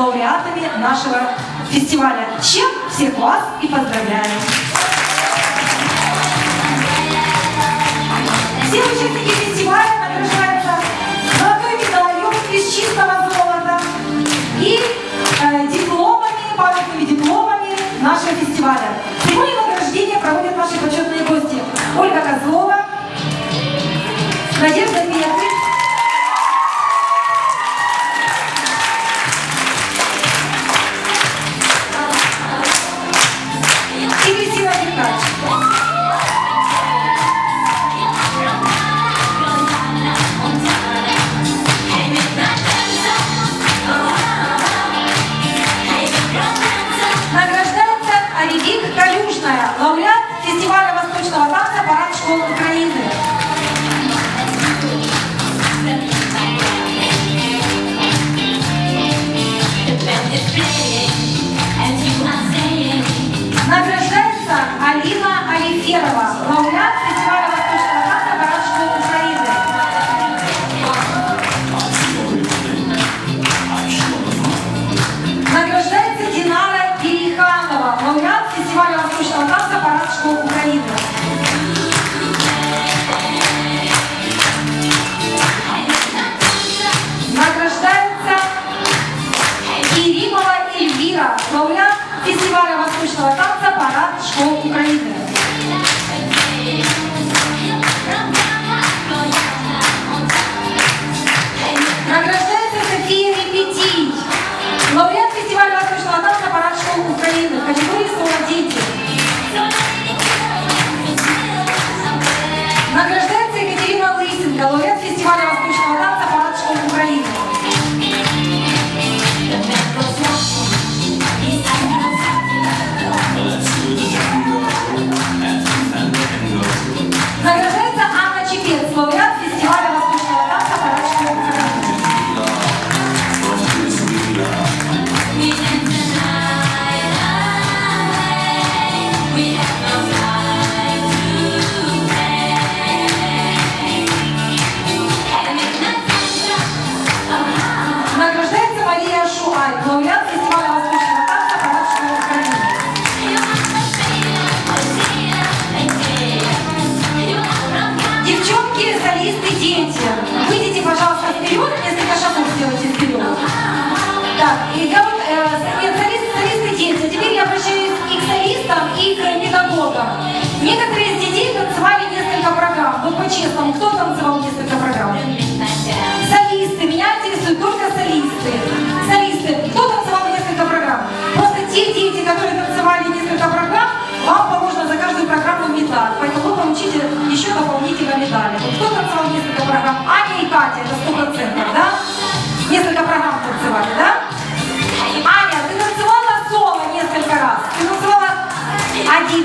лауреатами нашего фестиваля, чем всех вас и поздравляю. Все Награждаю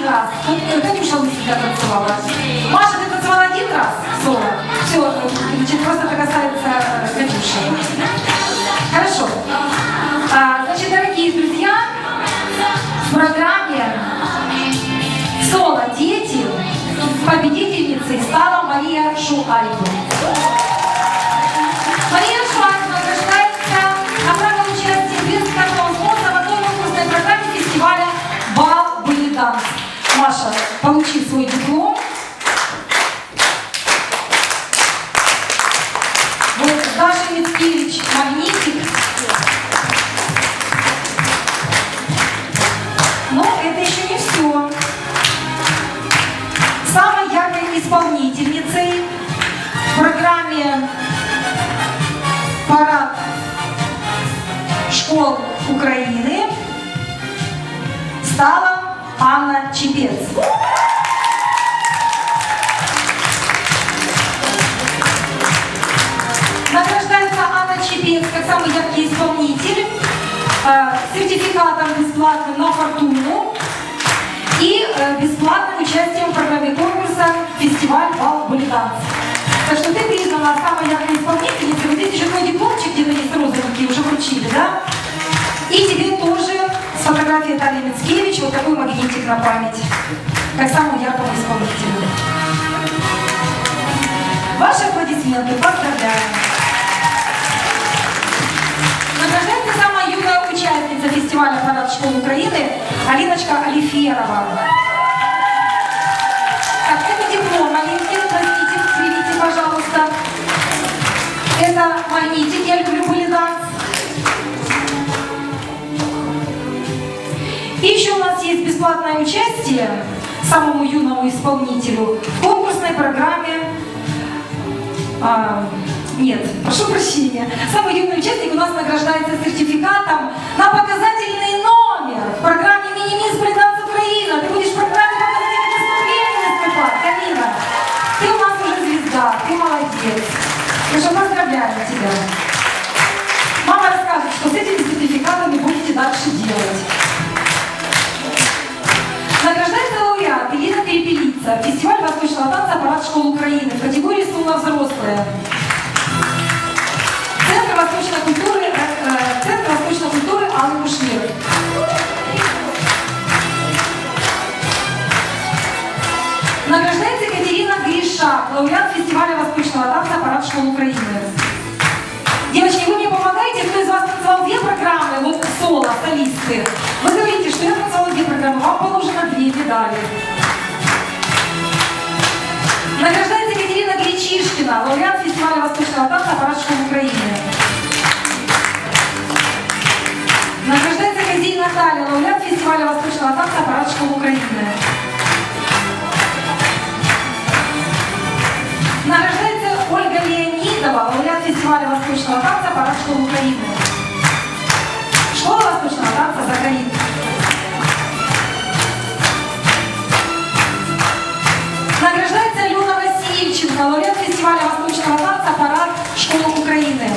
раз. И вот этим шагом всегда танцевала. Маша, ты танцевала один раз? Соло. Все, ну, значит, просто это касается э, Катюши. Хорошо. А, значит, дорогие друзья, в программе «Соло. Дети» победительницей стала Мария Шуайко. сертификатом бесплатным на фортуну и бесплатным участием в программе конкурса «Фестиваль бал балетанцев». Так что ты признана самой яркой исполнительницей. Вот здесь еще твой дипломчик где-то есть розовенький, уже вручили, да? И тебе тоже с фотографией Тали Мицкевич вот такой магнитик на память, как самую яркую исполнителю. Ваши аплодисменты, поздравляю! Участница фестиваля «Парад школ Украины» Алиночка Алиферова. Так, это диплом Алинки, простите, привите, пожалуйста. Это магнитик, я люблю балиданс. И еще у нас есть бесплатное участие самому юному исполнителю в конкурсной программе а, нет, прошу прощения. Самый юный участник у нас награждается сертификатом на показательный номер в программе «Мини-мисс Британс Украина». Ты будешь в программе показательных выступлений выступать, Алина. Ты у нас уже звезда, ты молодец. Я что, поздравляю тебя. Мама расскажет, что с этими сертификатами будете дальше делать. Награждается лауреат Елена Перепелица. Фестиваль восточного танца «Парад школ Украины» в категории «Стула взрослая». Аллы Кушнир. Награждается Екатерина Гриша, лауреат фестиваля восточного танца танца «Парад школ Украины». Награждается Ольга Леонидова, лауреат фестиваля восточного танца «Парад школ Украины». Школа восточного танца «Закалит». Награждается Алена Васильченко, лауреат фестиваля восточного танца «Парад школ Украины».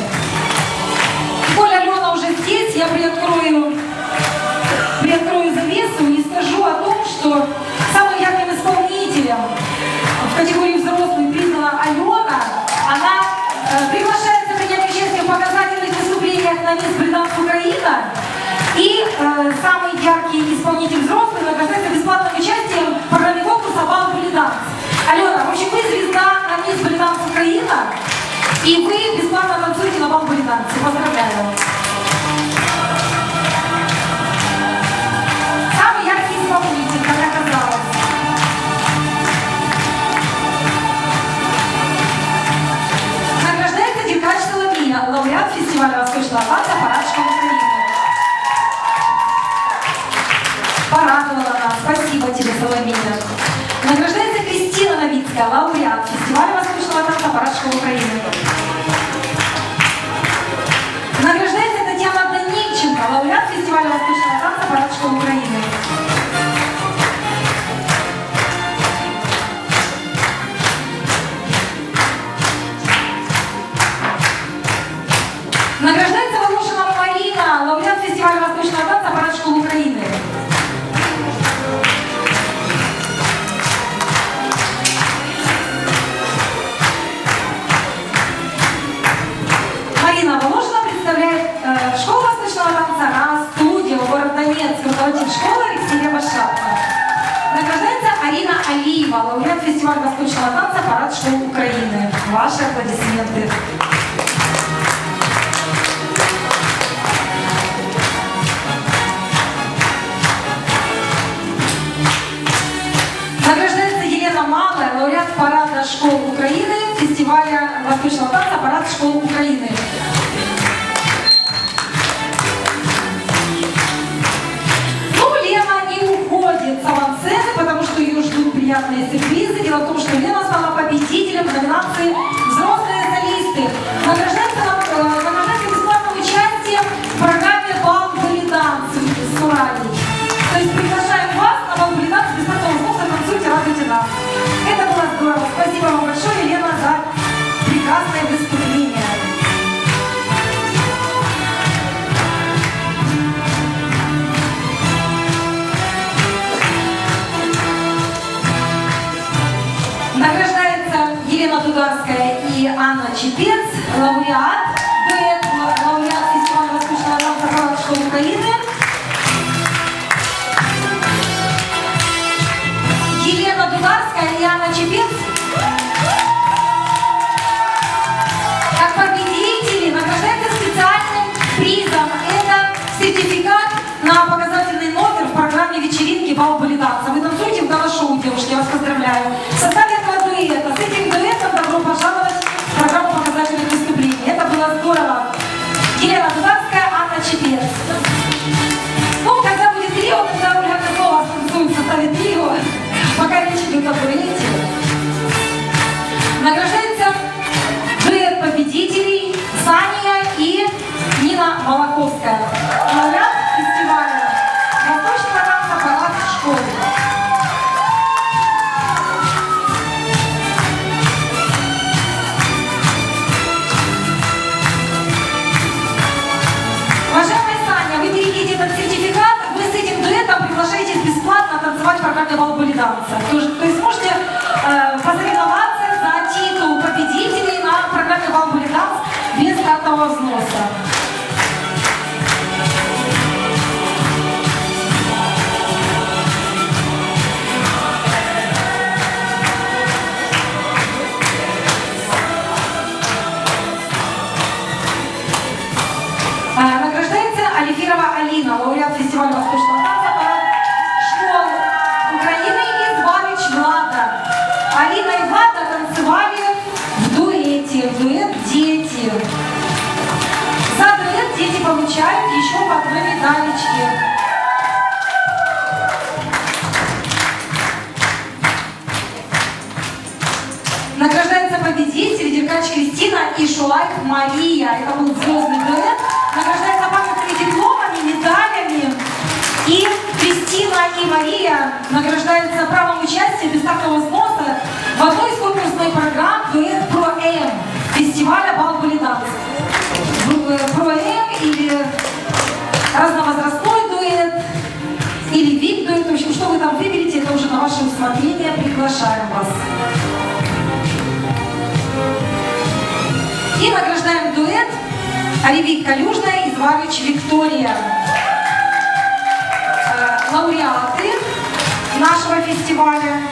Коль Алена уже здесь, я приоткрою Украина. И э, самый яркий исполнитель взрослый награждается бесплатным участием в программе конкурса «Бал Британс». Алена, в общем, вы звезда на Мисс Британс Украина. И вы бесплатно танцуете на бал Британсе. Поздравляю. Самый Тебе, Соломия. Награждается Кристина Новицкая, лауреат фестиваля Восточного танца «Парад школ Украины». Награждается Елена Дударская и Анна Чепец, лауреат, Нина Молоковская. Лауреат получают еще по одной медалечке. Награждается победитель Деркач Кристина и Шулайк Мария. Это был звездный дуэт. Награждается памятными дипломами, медалями. И Кристина и Мария награждаются правом участия без стартового взноса в одной из конкурсных программ дуэт про М фестиваля Бал Танц. Или разновозрастной дуэт, или вид дуэт. В общем, что вы там выберете, это уже на ваше усмотрение. Приглашаем вас. И награждаем дуэт Оливик Калюжная и Зварич Виктория. Э, Лауреаты нашего фестиваля.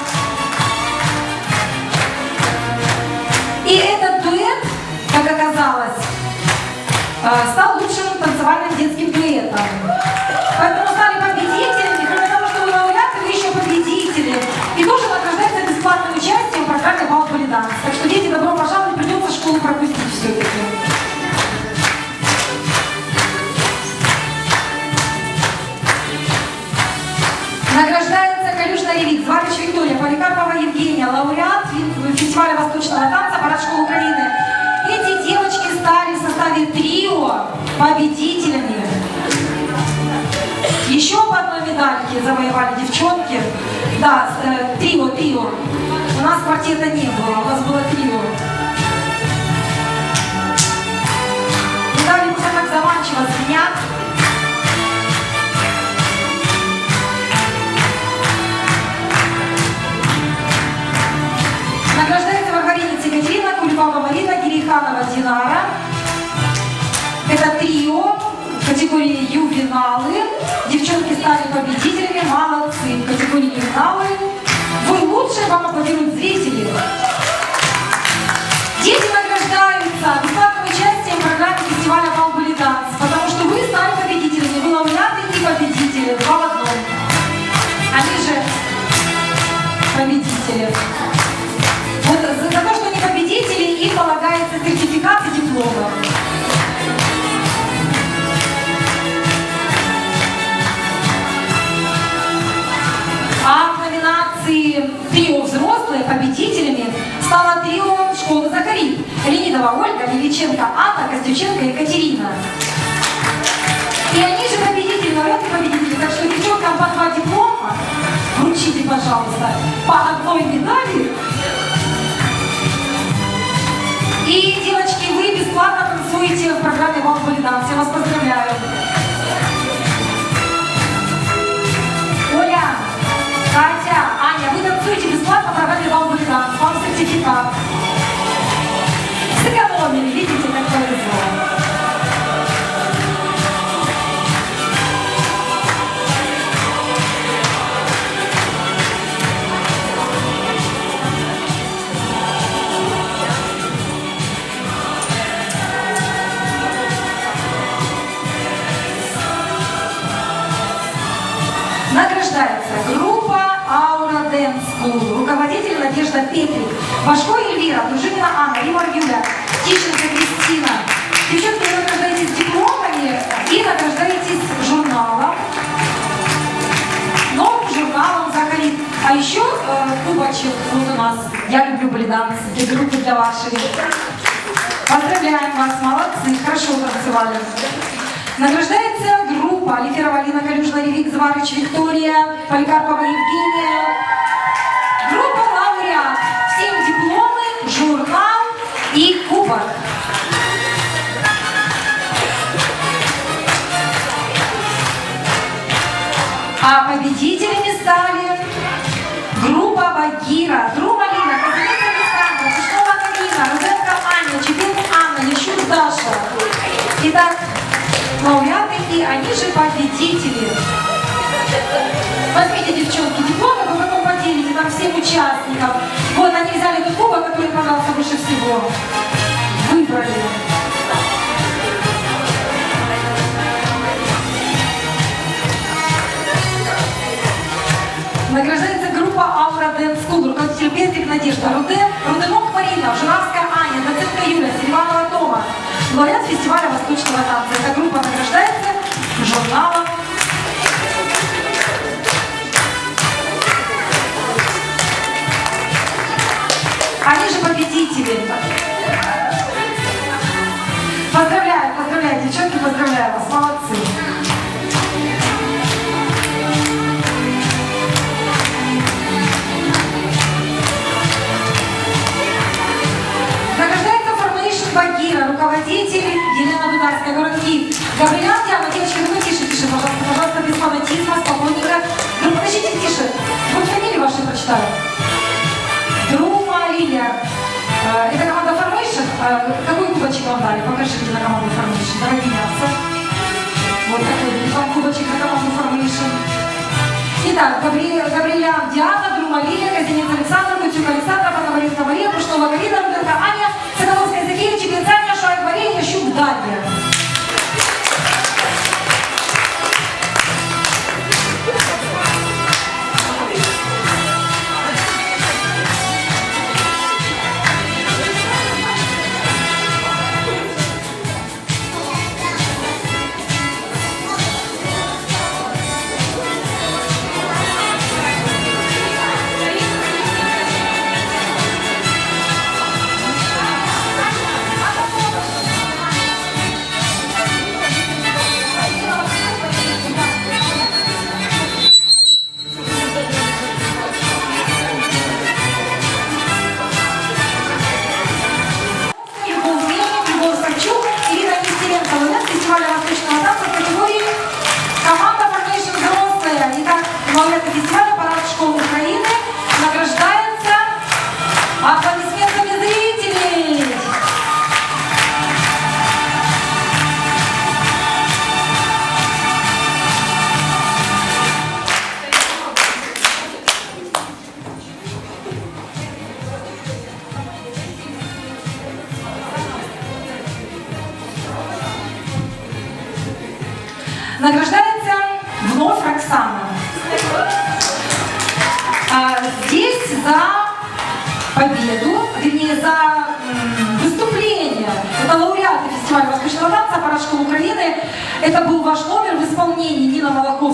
И этот стал лучшим танцевальным детским дуэтом. Поэтому стали победителями. Кроме того, что вы лауреаты, вы еще победители. И тоже награждается бесплатным участием в программе «Бал Данс». Так что, дети, добро пожаловать, придется школу пропустить все-таки. Награждается Калюшна Ревик, Зварич Виктория, Поликарпова Евгения, лауреат фестиваля восточного танца победителями. Еще по одной медальке завоевали девчонки. Да, э, трио, трио. У нас квартета не было, у нас было трио. Медали просто так заманчиво звенят. Награждается Варваринец Екатерина, Кульпава Марина, Кириханова Динара. Это трио категории ювеналы. Девчонки стали победителями, молодцы. В категории ювеналы. Вы лучшие, вам аплодируют зрители. Дети награждаются бесплатным участием в программе фестиваля «Балбули Данс», потому что вы стали победителями, вы лауреаты и победители, два в одном. Они же победители. Левиченко Анна, Костюченко Екатерина. И они же победители, лауреаты победители. Так что девчонкам по два диплома вручите, пожалуйста, по одной медали. И, девочки, вы бесплатно танцуете в программе «Вам Данс». Я вас поздравляю. Оля, Катя, Аня, вы танцуете бесплатно в программе «Вам Данс». Вам сертификат. Победителями стали группа Багира, Друма Лина, Казанец Александра, Пушкова Карина, Руденко Аня, Чепелку Анна, Ящук Даша. Итак, лауреаты и они же победители. Возьмите, девчонки, дипломы, вы потом поделите там всем участникам. Вот они взяли тот кубок, который понравился больше всего. Выбрали. Награждается группа Аура Дэнс School, руководитель Петрик Надежда, Руден, Руденок Марина, Журавская Аня, доцентка Юля, Сильванова Тома, лауреат фестиваля восточного танца. Эта группа награждается журналом Они же победители. Поздравляю, поздравляю, девчонки, поздравляю вас, молодцы. Руководитель Елена Дударская, город Киев. Габриэла Диана, девочки, ну тише, тише, пожалуйста, пожалуйста, без фанатизма, спокойненько. Ну, подождите, тише. Вот фамилии ваши прочитаю. Друма Лилия. Э, Это команда Formation. Э, Какой кубочек вам дали? Покажите на команду Formation. Давай меняться. Вот такой вам кубочек на команду Formation. Итак, Габри... Габриэлян Диана, Друма Лилия, Казинец Александр, Кутюк Александр, Пономаренко Мария, Пушнова Галина,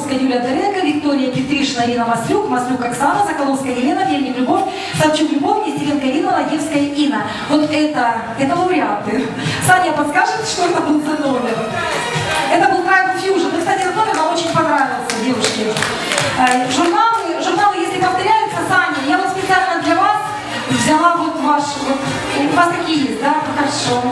Нина Молоковская, Юлия Доренко, Виктория Петришина, Ирина Маслюк, Маслюк Оксана, Соколовская Елена, Мельник Любовь, Савчук Любовь, Нестеренко Ирина, Ладевская Инна. Вот это, это лауреаты. Саня подскажет, что это был за номер? Это был Tribal Fusion. Ну, кстати, этот номер вам очень понравился, девушки. Э, Журналы, журналы, если повторяются, Саня, я вот специально для вас взяла вот ваш, вот, у вас такие есть, да? Хорошо.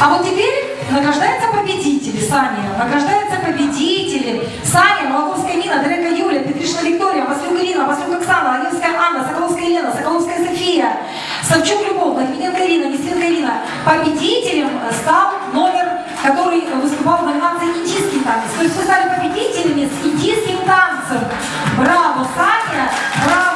А вот теперь награждаются победители, Саня. Награждаются победители. Саня, Молоковская Нина, Дорека Юля, Петришина Виктория, Маслюк Ирина, Маслюк Оксана, Алевская Анна, Соколовская Елена, Соколовская София, Савчук Любовь, Логвиненко Ирина, Нестеренко Ирина. Победителем стал номер, который выступал в номинации «Индийский танец». То есть вы стали победителями с индийским танцем. Браво, Саня! Браво!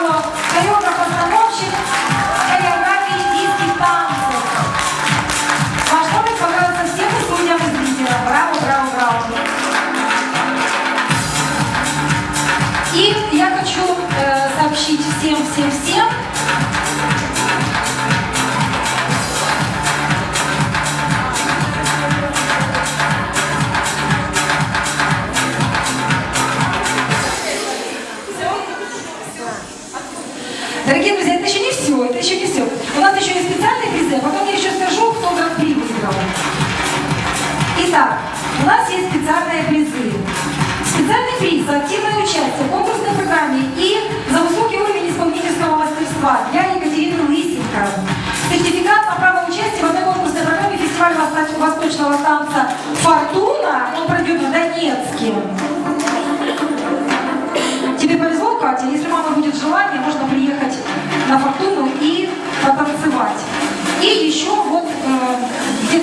Восточного танца «Фортуна». Он пройдет в Донецке. Тебе повезло, Катя, если мама будет желание, можно приехать на Фортуну и потанцевать. И еще вот, э, где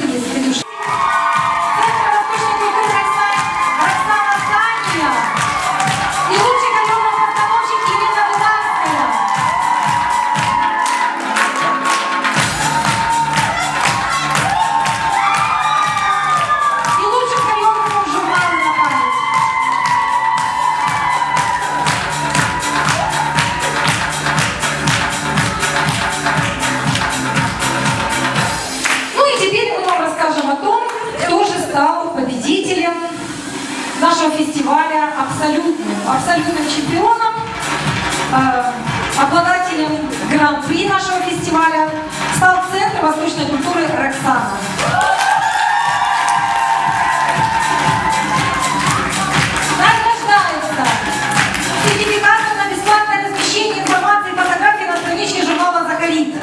обладателем гран-при нашего фестиваля стал Центр восточной культуры Роксана. Награждается сертификатом на бесплатное размещение информации и фотографий на страничке журнала «Закалит».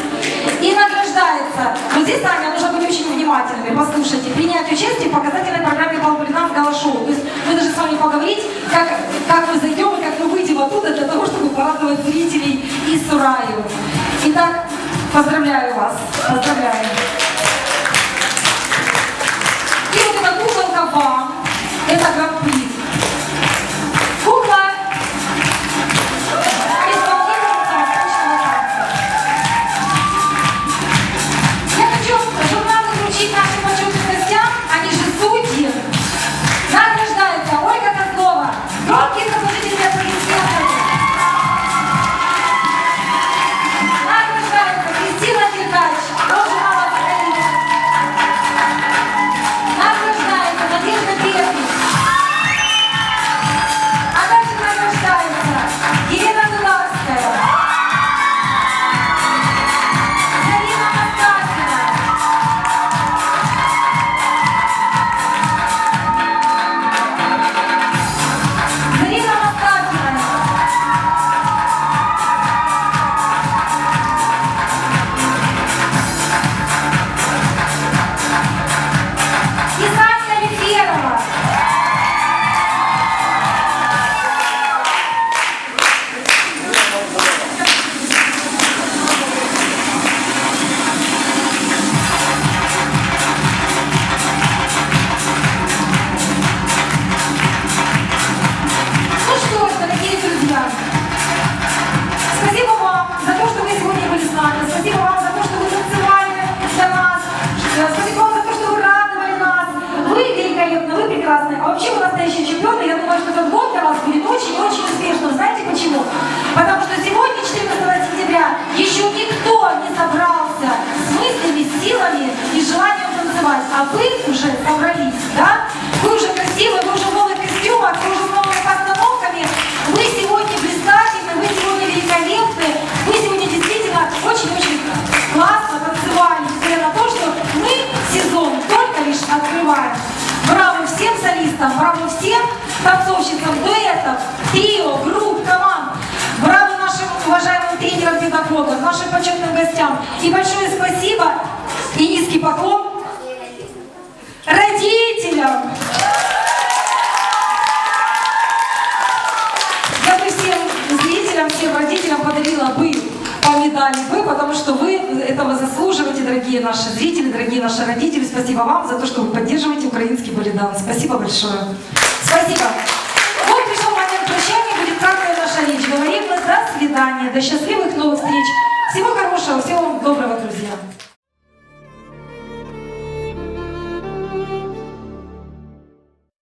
И награждается. Вот здесь, Таня, нужно быть очень внимательными. Послушайте, принять участие в показательной программе «Балбулинан Галашоу». То есть мы даже с вами поговорить, как, как мы зайдем и как мы выйдем оттуда для того, порадовать зрителей и Сураю. Итак, поздравляю вас. Поздравляю. Гостям. И большое спасибо и низкий поклон родителям. Я бы всем зрителям, всем родителям подарила бы по медали бы, потому что вы этого заслуживаете, дорогие наши зрители, дорогие наши родители. Спасибо вам за то, что вы поддерживаете украинский балидан. Спасибо большое. Спасибо. Вот пришел момент прощания, будет краткая наша речь. Говорим мы до свидания, до счастливых новых встреч. Всего хорошего, всего вам доброго, друзья.